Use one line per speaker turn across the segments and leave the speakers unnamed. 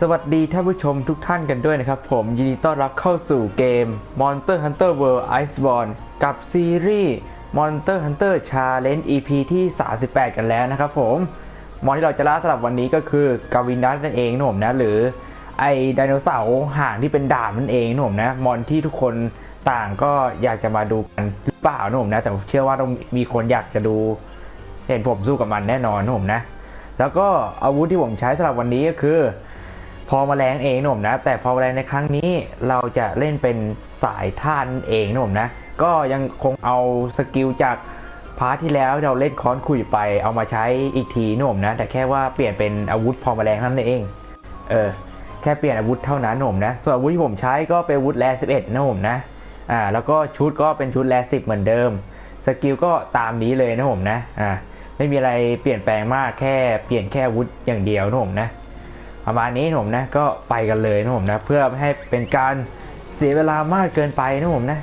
สวัสดีท่านผู้ชมทุกท่านกันด้วยนะครับ ผมยินดีต้อนรับเข้าสู่เกม Monster Hunter World Iceborne กับซีรีส์ Monster Hunter Challenge EP ที่ 38 กันแล้วนะครับผมมอนที่เราจะล่าสำหรับวันนี้ก็คือกาวินัสนั่นเองนะผมนะหรือไอไดโนเสาร์ห่างที่เป็นดาบนั่นเองนะผมนะมอนที่ทุกคนต่างก็อยากจะมาดูกันหรือเปล่านะผมนะแต่ผมเชื่อว่าต้องมีคนอยากจะดู เห็นผมสู้กับมันแน่นอนนะผมนะ แล้วก็อาวุธที่ผมใช้สำหรับวันนี้ก็คือ พอมาแรงเองหนะผมนะ แต่พอมาแรงในครั้งนี้เราจะเล่นเป็นสายท่านเองหนะผมนะ ก็ยังคงเอาสกิลจากพาร์ทที่แล้วเราเล่นค้อนคุยไปเอามาใช้อีกทีหนะผมนะ แต่แค่ว่าเปลี่ยนเป็นอาวุธพอมาแรงนั้นเอง เออแค่เปลี่ยนอาวุธเท่านั้นหนะผมนะ ส่วนอาวุธที่ผมใช้ก็เป็นอาวุธแร11นะผมนะอ่าแล้วก็ชุดก็เป็นชุดแร10 เหมือนเดิมสกิลก็ตามนี้เลยนะผมนะอ่าไม่มีอะไรเปลี่ยนแปลงมากแค่เปลี่ยนแค่อาวุธอย่างเดียวนะผมนะ ประมาณนี้นะผมนะก็ไปกันเลยนะผมนะเพื่อไม่ให้เป็นการเสียเวลามากเกินไปนะผมนะ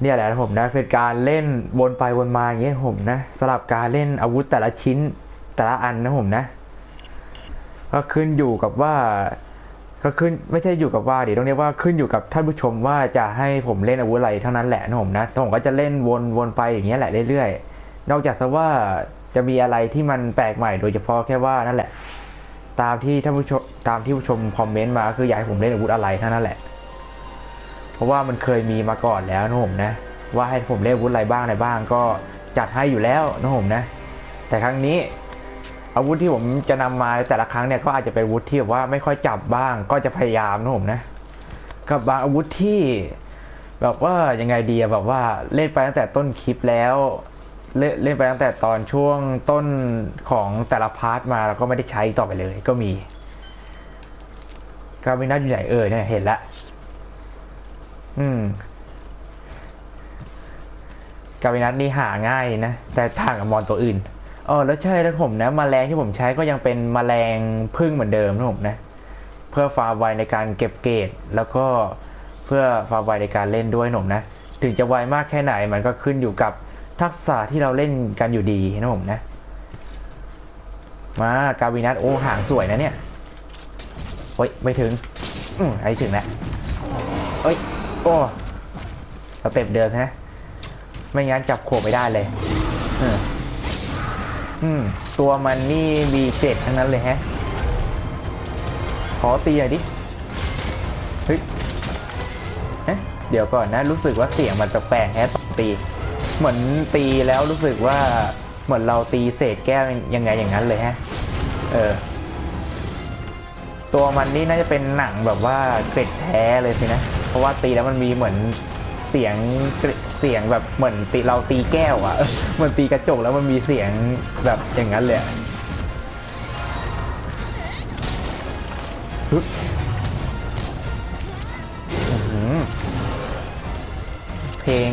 เนี่ยแหละนะผมนะเป็นการเล่นวนไปวนมาอย่างเงี้ยผมนะสลับการเล่นอาวุธแต่ละชิ้นแต่ละอันนะผมนะ ก็ขึ้นอยู่กับว่า ก็ขึ้นไม่ใช่อยู่กับว่าดิต้องเรียกว่าขึ้นอยู่กับท่านผู้ชมว่าจะให้ผมเล่นอาวุธอะไรเท่านั้นแหละนะผมนะแต่ผมก็จะเล่นวนวนไปอย่างเงี้ยแหละเรื่อยๆนอกจากซะว่า จะมีอะไรที่มันแปลกใหม่โดยเฉพาะแค่ว่านั่นแหละ ตามที่ท่านผู้ชมตามที่ผู้ชมคอมเมนต์มาคืออยากให้ผมเล่นอาวุธอะไรเท่านั้นแหละ เพราะว่ามันเคยมีมาก่อนแล้วนะผมนะ ว่าให้ผมเล่นอาวุธอะไรบ้างอะไรบ้าง ก็จัดให้อยู่แล้วนะผมนะ แต่ครั้งนี้อาวุธที่ผมจะนำมาแต่ละครั้งเนี่ยก็อาจจะเป็นอาวุธที่แบบว่าไม่ค่อยจับบ้าง ก็จะพยายามนะผมนะ กับบางอาวุธที่แบบว่ายังไงดีแบบว่าเล่นไปตั้งแต่ต้นคลิปแล้ว เล่นเล่นไปตั้งแต่ตอนช่วงต้นของแต่ละพาร์ทมาแล้วก็ไม่ได้ใช้ต่อไปเลยก็มีกามินัทอยู่ไหนเอ่ยเนี่ยเห็นละ อืมกามินัทนี่หาง่ายนะ แต่ต่างกับมอนตัวอื่นเออแล้วใช่แล้วผมนะมแมลงที่ผมใช้ก็ยังเป็นมแมลงพึ่งเหมือนเดิมนะผมนะ เพื่อฟาร์ไวในการเก็บเกรดแล้วก็เพื่อฟาร์ไวในการเล่นด้วยหนุ่มนะ ถึงจะไวมากแค่ไหนมันก็ขึ้นอยู่กับ ทักษะที่เราเล่นกันอยู่ดีนะผมนะ มากาวินัทโอ้ห่างสวยนะเนี่ยโอ้ยไม่ถึง อืมไอ้ถึงแล้วเอ้ย โอ้สเต็ปเดินฮะไม่งั้นจับโขบไม่ได้เลยอออืมตัวมันนี่มีเกรดทั้งนั้นเลยฮะ ขอตีหน่อยดิ เฮ้ยเดี๋ยวก่อนนะ รู้สึกว่าเสียงมันแปลกๆแฮะตอนตี เหมือนตีแล้วรู้สึกว่าเหมือนเราตีเศษแก้วยังไงอย่างนั้นเลยฮะ เออ ตัวมันนี่น่าจะเป็นหนังแบบว่าเกร็ดแท้เลยสินะ เพราะว่าตีแล้วมันมีเหมือนเสียงเสียงแบบเหมือนตีเราตีแก้วอะเออเหมือนตีกระจกแล้วมันมีเสียงแบบอย่างนั้นเลย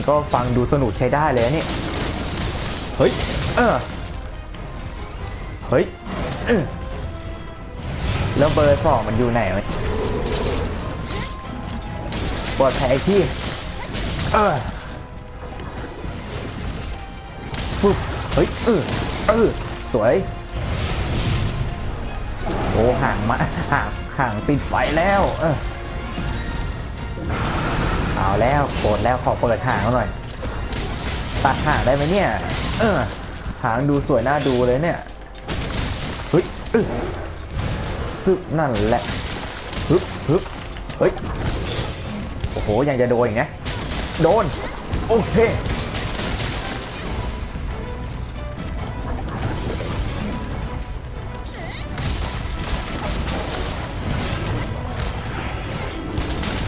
ก็ฟังดูสนุกใช้ได้เลยนะนี่ เฮ้ย เออ เฮ้ยเออแล้วเบอร์สองมันอยู่ไหนวะปลอดภัยที่เออปุ๊บเฮ้ย เออ เออ สวย โอ้ห่างมาห่างห่างติดไฟแล้ว เออ เอาแล้วโกรธแล้วขอเปิดหางหน่อย ตัดหางได้ไหมเนี่ย เออ หางดูสวยน่าดูเลยเนี่ยเฮ้ยเออซึบนั่นแหละฮึบฮึบเฮ้ยโอ้โหยังจะโดนอีกนะโดน โอเค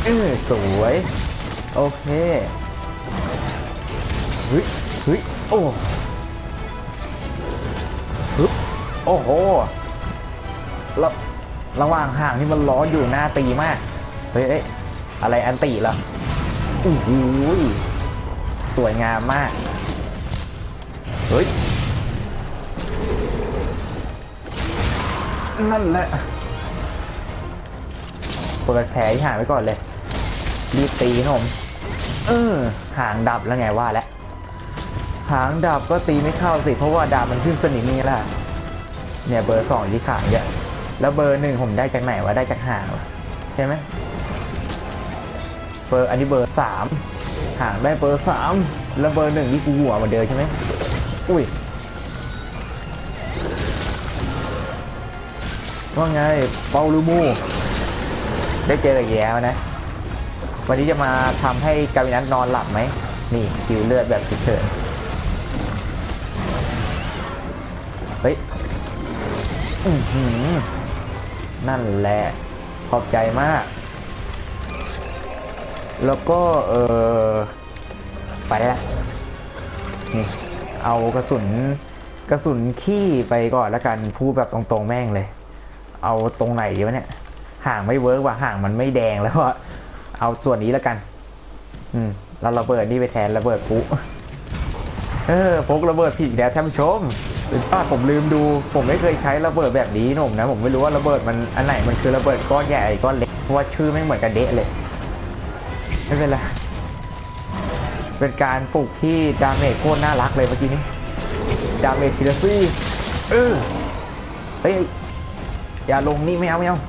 เออสวย โอเคเฮ้ยเฮ้ยโอ้ฮึบโอ้โหแล้วระหว่างห่างที่มันร้อนอยู่หน้าตีมาก เฮ้ยเอ้ยอะไรอันตีล่ะโอ้โหยสวยงามมาก เฮ้ย นั่นแหละเปิดแผลที่หางไว้ก่อนเลย รีบตีนะผม ออหางดับแล้วไงว่าแล้วหางดับก็ตีไม่เข้าสิ เพราะว่าดาบมันขึ้นสนิมนี่แหละเนี่ยเบอร์สองที่ขายเนี่ยแล้วเบอร์หนึ่งผมได้จากไหนวะได้จากหางใช่ไหมเบอร์อันนี้เบอร์สามหางได้เบอร์สามแล้วเบอร์หนึ่งที่กูหัวเหมาเดิมใช่ไหมอุ้ยว่าไงเปาลูมูได้เจอกับแย้วนะ วันนี้จะมาทำให้กาวินัทนอนหลับไหม นี่คิวเลือดแบบฉุกเฉินเฮ้ยอือหือนั่นแหละ ขอบใจมาก แล้วก็ เออไปละนี่ เอากระสุน กระสุนขี้ไปก่อนแล้วกัน พูดแบบตรงๆแม่งเลย เอาตรงไหนดีวะเนี่ย ห่างไม่เวิร์กว่ะ ห่างมันไม่แดงแล้วอะ เอาส่วนนี้แล้วกัน อืมเราระเบิดนี่ไปแทนระเบิดปุ๊เออพกระเบิดผิดอีกแล้วท่านผู้ชมเป็นป้าผมลืมดู ผมไม่เคยใช้ระเบิดแบบนี้หนุ่มนะ ผมไม่รู้ว่าระเบิดมันอันไหนมันคือระเบิดก้อนใหญ่ก้อนเล็กเพราะว่าชื่อไม่เหมือนกันเดะเลยไม่เป็นไรเป็นการปลุกที่ดาเมจโคตรน่ารักเลยเมื่อกี้นี้ดาเมจทีละซี่เออเฮ้ยอย่าลงนี่ไม่เอาไม่เอา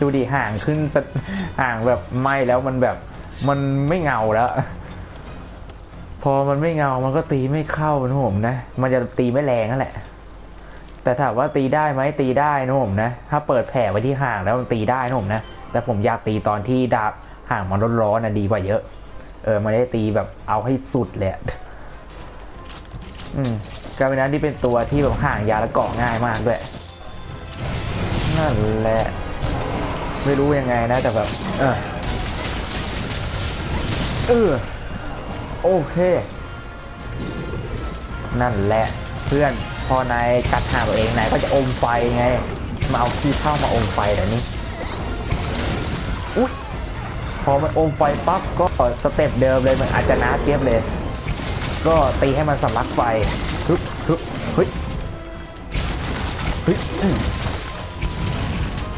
ดูดิห่างขึ้นสะห่างแบบไม่แล้วมันแบบมันไม่เงาแล้ว พอมันไม่เงามันก็ตีไม่เข้านะผมนะ มันจะตีไม่แรงนั่นแหละ แต่ถามว่าตีได้ไหมตีได้นะผมนะ ถ้าเปิดแผ่ไว้ที่ห่างแล้วมันตีได้นะผมนะแต่ผมอยากตีตอนที่ดาบห่างมันร้อนๆนะดีกว่าเยอะ เออมันได้ตีแบบเอาให้สุดเลยอะอืมกลายเป็นนั้นที่เป็นตัวที่แบบห่างยาและเกาะง่ายมากด้วยนั่นแหละ ไม่รู้ยังไงนะแต่แบบเออเออโอเค นั่นแหละเพื่อนพอนายกัดหางตัวเองนายก็จะอมไฟไง มาเอาขี้เข้ามาอมไฟเดี๋ยวนี้อุ๊ยพอมันอมไฟปั๊บก็สเต็ปเดิมเลยมันอาจจะน้าเทียบเลย ก็ตีให้มันสำลักไฟฮึบฮึบเฮ้ยเฮ้ย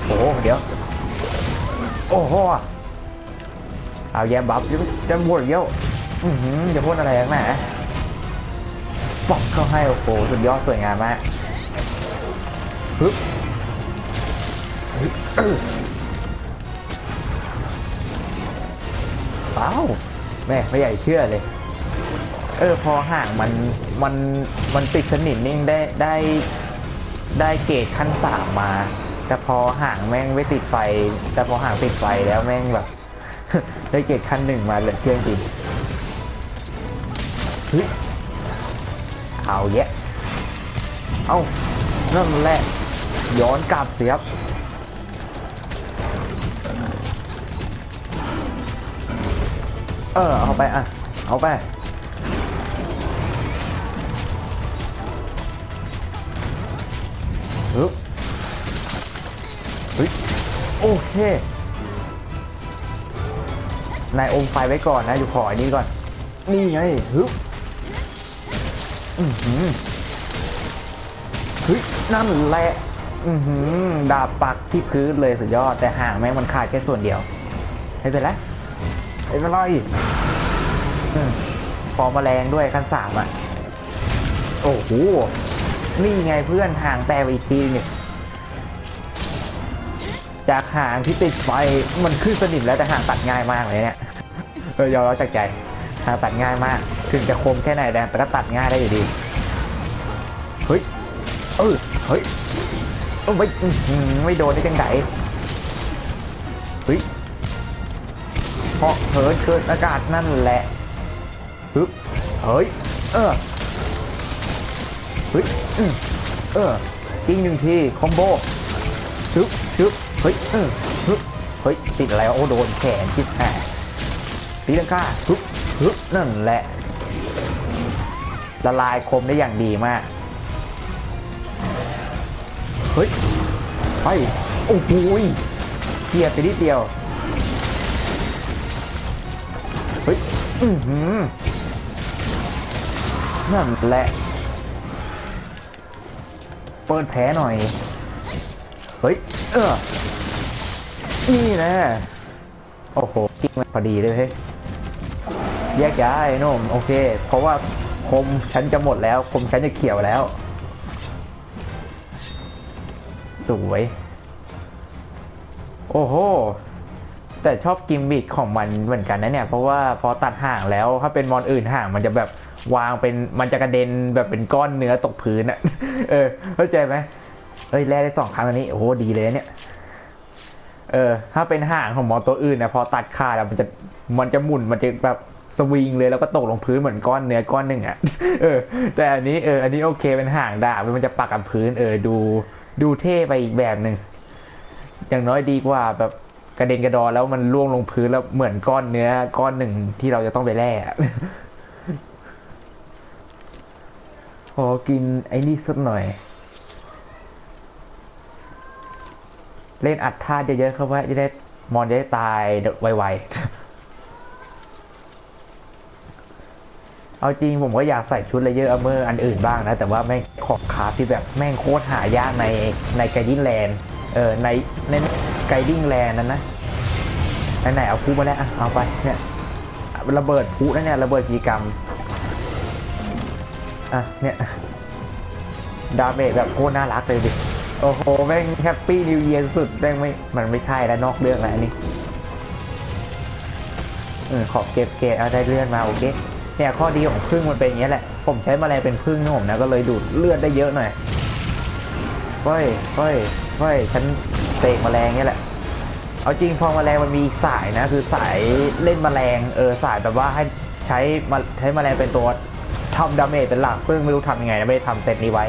โอ้โหเดี๋ยว โอ้โหเอาแยมบัฟจะจะบวกเยอะอือหือจะพ่นอะไรนักหนาปอกเข้าให้โอ้โหสุดยอดสวยงามมากฮึบเอ้าแม่ไม่ใหญ่เชื่อเลย เออพอห่างมันมันมันติดสนิทนิ่งได้ได้ได้เกรดขั้นสามมา แต่พอห่างแม่งไม่ติดไฟ แต่พอห่างติดไฟแล้วแม่งแบบ ได้เกรดขั้นหนึ่งมาเลยเชื่อจริงเฮ้ยเอาแยะเอานั่นแหละย้อนกลับเสียบเออเอาไปอะ เอาไปฮึบ ฮ้ยโอเคนายอมไฟไว้ก่อนนะ อยู่ขออันนี้ก่อน นี่ไงฮึบอือหือเฮ้ยนั่นแหละอือหือดาบปักที่พื้นเลยสุดยอด แต่ห่างแม่งมันขาดแค่ส่วนเดียวไม่เป็นไรไม่เป็นไรอืมพอมาแรงด้วยขั้นสามอะ โอ้โห นี่ไงเพื่อนห่างแต่ไปอีกทีเนี่ย จากหางที่ติดไฟมันขึ้นสนิมแล้วแต่หางตัดง่ายมากเลยเนี่ยเออยอมรับจากใจหางตัดง่ายมาก ถึงจะคมแค่ไหนแต่ก็ตัดง่ายได้อยู่ดีเฮ้ยเออเฮ้ยไม่ไม่โดนได้จังไงเฮ้ยเพราะเหินเกินอากาศนั่นแหละฮึบเฮ้ยเออเฮ้ยเออยิงหนึ่งทีคอมโบชึบชึบ เฮ้ยเออเฮ้ยติดอะไรวโอ้โดนแขนจิตแหมตีลังกาฮึบฮึบนั่นแหละ ละลายคมได้อย่างดีมาก เฮ้ยไปโอ้โหยเกียร์ไปนิดเดียว เฮ้ย อือหือนั่นแหละ เปิดแผลหน่อย เฮ้ย เออ นี่นะโอ้โหกิ้งมาพอดีเลยเฮ้ยแยกย้ายนุ่มโอเค เพราะว่าคมฉันจะหมดแล้ว คมฉันจะเขียวแล้ว สวย โอ้โห แต่ชอบกิมมิคของมันเหมือนกันนะเนี่ย เพราะว่าพอตัดห่างแล้วถ้าเป็นมอนอื่นห่างมันจะแบบวางเป็นมันจะกระเด็นแบบเป็นก้อนเนื้อตกพื้นอะเออเข้าใจไหมเอ้ยแล่ได้สองครั้งอันนี้โอ้โหดีเลยเนี่ย เออ ถ้าเป็นห่างของมอตัวอื่นนะพอตัดขาดอะมันจะมันจะหมุนมันจะแบบสวิงเลยแล้วก็ตกลงพื้นเหมือนก้อนเนื้อก้อนหนึ่งอะเออ แต่อันนี้เอออันนี้โอเคเป็นห่างดาบมันจะปักกับพื้น เออดูดูเท่ไปอีกแบบหนึ่งอย่างน้อยดีกว่าแบบกระเด็นกระดอนแล้วมันล่วงลงพื้นแล้วเหมือนก้อนเนื้อก้อนหนึ่งที่เราจะต้องไปแล่อะขอกินไอ้นี่สักหน่อย เล่นอัดท่าเยอะๆเข้าไว้จะได้มอนจะได้ตายไวๆ เอาจริงผมก็อยากใส่ชุดเลเยอร์อเมอร์อันอื่นบ้างนะ แต่ว่าแม่งของคาที่แบบแม่งโคตรหายากในในไกดิ้งแลนด์เออในในไกดิ้งแลนด์นั้นนะไหนๆเอาพูมาแล้วเอาไปเนี่ยระเบิดพูนะเนี่ยระเบิดกีกรรมอะเนี่ยดาเมจแบบโคตรน่ารักเลยดิ โอ้โห แม่งแฮปปี้นิวเยียสุดแม่งไม่ มันไม่ใช่แล้วนอกเรื่องแล้วนี่เออขอเก็บเกตเอาได้เลื่อนมาโอเค เนี่ยข้อดีของพึ่งมันเป็นอย่างนี้แหละ ผมใช้แมลงเป็นพึ่งนะผมนะก็เลยดูดเลือดได้เยอะหน่อยเฮ้ยเฮ้ยเฮ้ยฉันเตะแมลงเนี่ยแหละ เอาจริงพอแมลงมันมีสายนะ คือสายเล่นแมลงเออสายแบบว่าให้ใช้มาใช้แมลงเป็นตัวทำดาเมจเป็นหลัก ซึ่งไม่รู้ทำยังไงนะไม่ได้ทำเซตนี้ไว้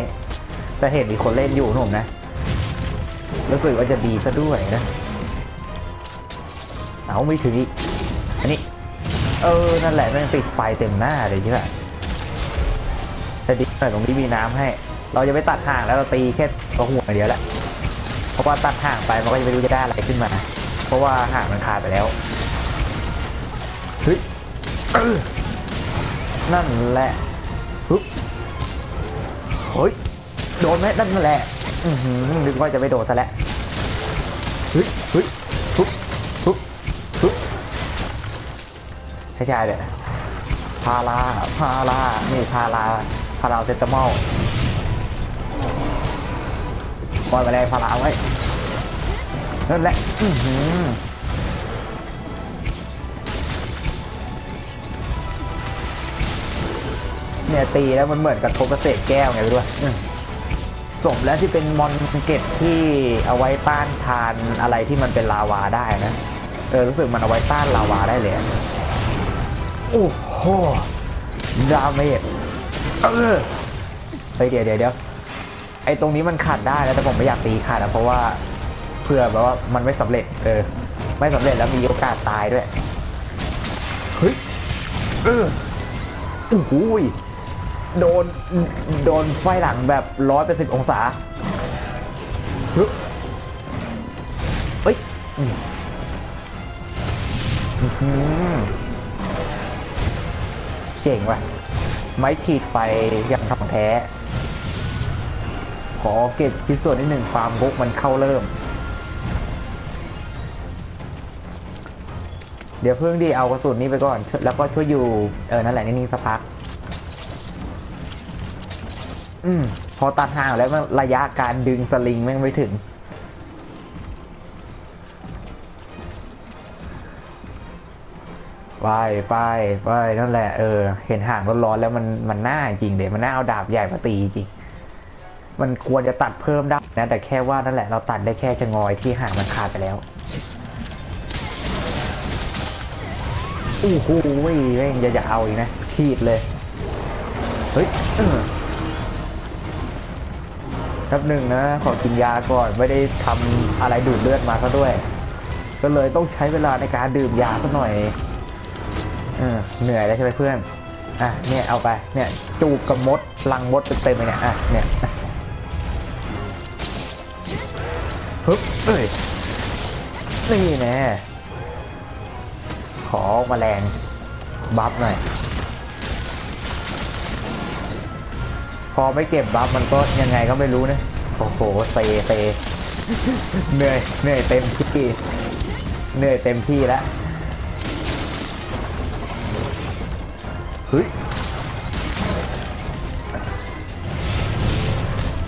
แต่เห็นมีคนเล่นอยู่นะผมนะ รู้สึกว่าจะดีซะด้วยนะ เอาไม่ถึงอีกอันนี้ เออ นั่นแหละแม่งติดไฟเต็มหน้าเลยเยอะแต่ดีหน่อยตรงนี้มีน้ำให้ เราจะไม่ตัดห่างแล้วเราตีแค่ตัวหัวอย่างเดียวแหละ เพราะว่าตัดห่างไปมันก็จะไม่รู้จะได้อะไรขึ้นมา เพราะว่าห่างมันขาดไปแล้วเฮ้ยนั่นแหละปึ๊บเฮ้ย โดนไหมนั่นแหละ อือหือนึกว่าจะไม่โดนซะแล้วเฮ้ยเฮ้ยปุ๊บปุ๊บปุ๊บใช่ใช่เลยพาราพารานี่พาราพาราเซตามอลปล่อยไปเลยพาราไว้นั่นแหละอือหือเนี่ยตีแล้วมันเหมือนกับทบกระเศษแก้วไงไปด้วยอืม สมแล้วที่เป็นมอนเก็ตที่เอาไว้ต้านทานอะไรที่มันเป็นลาวาได้นะ เออรู้สึกมันเอาไว้ต้านลาวาได้เลยโอ้โหดาเมจเออเฮ้ยเดี๋ยวเดี๋ยวเดี๋ยวไอ้ตรงนี้มันขาดได้แล้วแต่ผมไม่อยากตีขาดนะเพราะว่าเพื่อแบบว่ามันไม่สำเร็จ เออ ไม่สำเร็จแล้วมีโอกาสตายด้วยเฮ้ยเออโอ้โหย โดน โดนไฟหลังแบบร้อยเป็นสิบองศาฮึเฮ้ยเจ๋งว่ะ ไม้ขีดไฟอย่างทองแท้ ขอเก็บชิ้นส่วนนิดหนึ่งฟาร์มบุกมันเข้าเริ่ม เดี๋ยวเพิ่งดีเอากระสุนนี้ไปก่อน แล้วก็ช่วยอยู่ เออ นั่นแหละนิ่งสักพัก อืมพอตัดห่างแล้วมันระยะการดึงสลิงแม่งไม่ถึง ไปไปไปนั่นแหละเออ เห็นห่างร้อนๆแล้วมันมันน่าจริงเดี๋ยวมันน่าเอาดาบใหญ่มาตีจริง มันควรจะตัดเพิ่มได้นะแต่แค่ว่านั่นแหละเราตัดได้แค่ชะงอยที่ห่างมันขาดไปแล้วโอ้โหแม่งจะจะเอาอีกนะขีดเลย เฮ้ย เออแป๊บหนึ่งนะ ขอกินยาก่อนไม่ได้ทำอะไรดูดเลือดมาซะด้วย ก็เลยต้องใช้เวลาในการดื่มยาสักหน่อยเออเหนื่อยแล้วใช่ไหมเพื่อนอะเนี่ยเอาไปเนี่ยจูบกับมดลังมดเต็มๆเลยเนี่ยอะเนี่ยฮึบเอ้ยนี่แน่ขอมาแมลงบัฟหน่อย พอไม่เก็บบัฟมันก็ยังไงก็ไม่รู้นะโอ้โหเซเซเหนื่อยเหนื่อยเต็มที่เหนื่อยเต็มที่แล้วเฮ้ย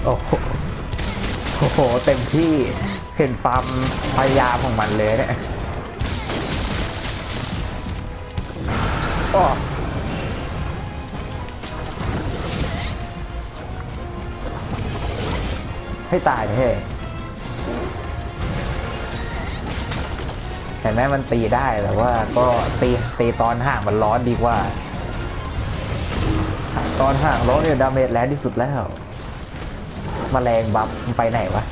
โอ้โหเต็มที่เห็นฟาร์มพยายามของมันเลยเนี่ย ให้ตายเลยเฮ้เห็นไหมมันตีได้แต่ว่าก็ตีตีตอนห่างมันร้อนดีกว่า ตอนห่างร้อนเนี่ยดาเมจแรงที่สุดแล้วมแมลงบัฟมันไปไหนวะ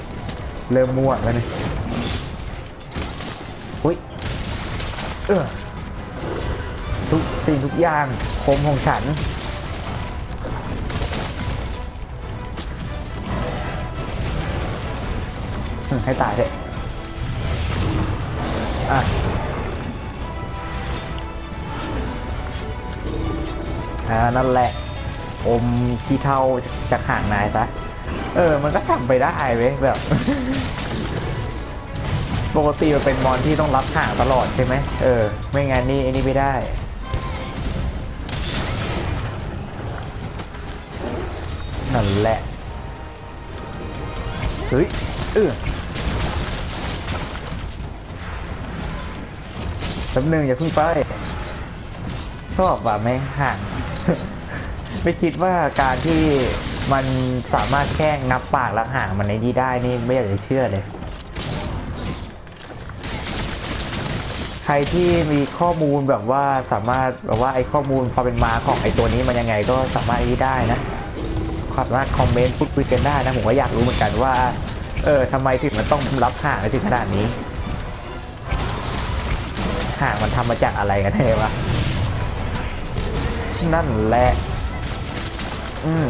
เริ่มม่วงแล้วนี่อุ้ยเออทุกสิ่งทุกอย่างคมของฉัน ให้ตายเถอะอะอ่านั่นแหละ อมขี้เท่าจากห่างนายซะ เออ มันก็ทำไปได้เว้ยแบบ ปกติมันเป็นมอนที่ต้องรับห่างตลอดใช่ไหม เออ ไม่งั้นนี่ไอ้นี่ไม่ได้นั่นแหละ เฮ้ย เออ แป๊บนึงอย่าเพิ่งไป ชอบว่าแม่งห่าง ไม่คิดว่าการที่มันสามารถแค่งับปากแล้วห่างมันในนี้ได้นี่ไม่อยากจะเชื่อเลย ใครที่มีข้อมูลแบบว่าสามารถแบบว่าไอ้ข้อมูลความเป็นมาของไอ้ตัวนี้มันยังไงก็สามารถที่ได้นะสามารถคอมเมนต์พูดคุยกันได้นะผมก็อยากรู้เหมือนกันว่า เออทำไมถึงมันต้องรับห่างถึงขนาดนี้ ห่างมันทำมาจากอะไรกันแน่วะนั่นแหละ อืม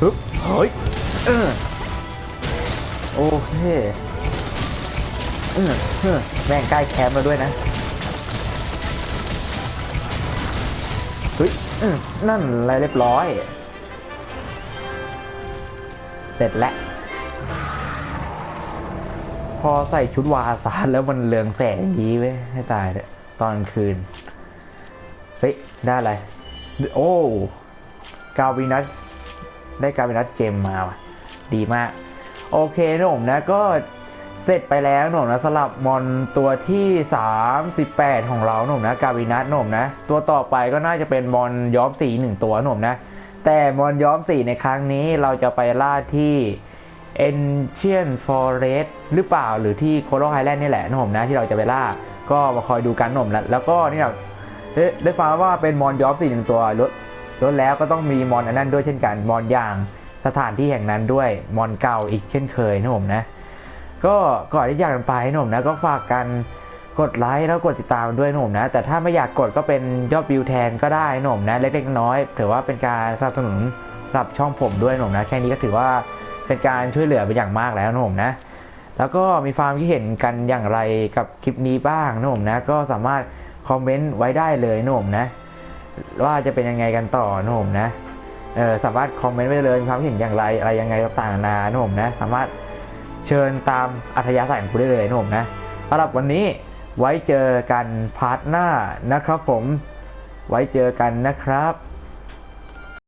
ฮึบเฮ้ยเออโอเคเออเออแม่งใกล้แคมป์แล้วด้วยนะเฮ้ยอืมนั่นอะไรเรียบร้อย เสร็จแล้ว พอใส่ชุดวาซานแล้วมันเรืองแสงยี้เว้ยให้ตายเลย ตอนคืน เฮ้ย ได้อะไร โอ้กาวินัสได้กาวินัสเจมมาว่ะดีมาก โอเคนะผมนะก็เสร็จไปแล้วหนะผมนะสำหรับมอนตัวที่ 38 ของเราหนะผมนะกาวินัสนะผมนะ ตัวต่อไปก็น่าจะเป็นมอนย้อมสีหนึ่งตัวหนะผมนะ แต่มอนย้อมสีในครั้งนี้เราจะไปล่าที่ Ancient Forest หรือเปล่าหรือที่โคโลไฮแลนด์นี่แหละหนะผมนะที่เราจะไปล่า ก็มาคอยดูกันนะผมนะแล้วก็นี่แบบได้ได้ฟังว่าเป็นมอนยอมสีหนึ่งตัวลดลดแล้วก็ต้องมีมอนอันนั้นด้วยเช่นกันมอนยางสถานที่แห่งนั้นด้วยมอนเก่าอีกเช่นเคยนะผมนะ ก็ก่อนที่อยากกันไปนะผมนะก็ฝากกันกดไลค์แล้วกดติดตามด้วยนะผมนะ แต่ถ้าไม่อยากกดก็เป็นยอดวิวแทนก็ได้นะผมนะ เล็กๆน้อยถือว่าเป็นการสนับสนุนสำหรับช่องผมด้วยนะผมนะแค่นี้ก็ถือว่าเป็นการช่วยเหลือไปอย่างมากแล้วนะผมนะ แล้วก็มีความคิดเห็นกันอย่างไรกับคลิปนี้บ้างนะผมนะก็สามารถคอมเมนต์ไว้ได้เลยนะผมนะ ว่าจะเป็นยังไงกันต่อนะผมนะเออสามารถคอมเมนต์ไว้เลยมีความคิดเห็นอย่างไรอะไรยังไงต่างๆนานานะผมนะ สามารถเชิญตามอัธยาศัยของคุณได้เลยนะผมนะสำหรับวันนี้ไว้เจอกันพาร์ทหน้านะครับผม ไว้เจอกันนะครับ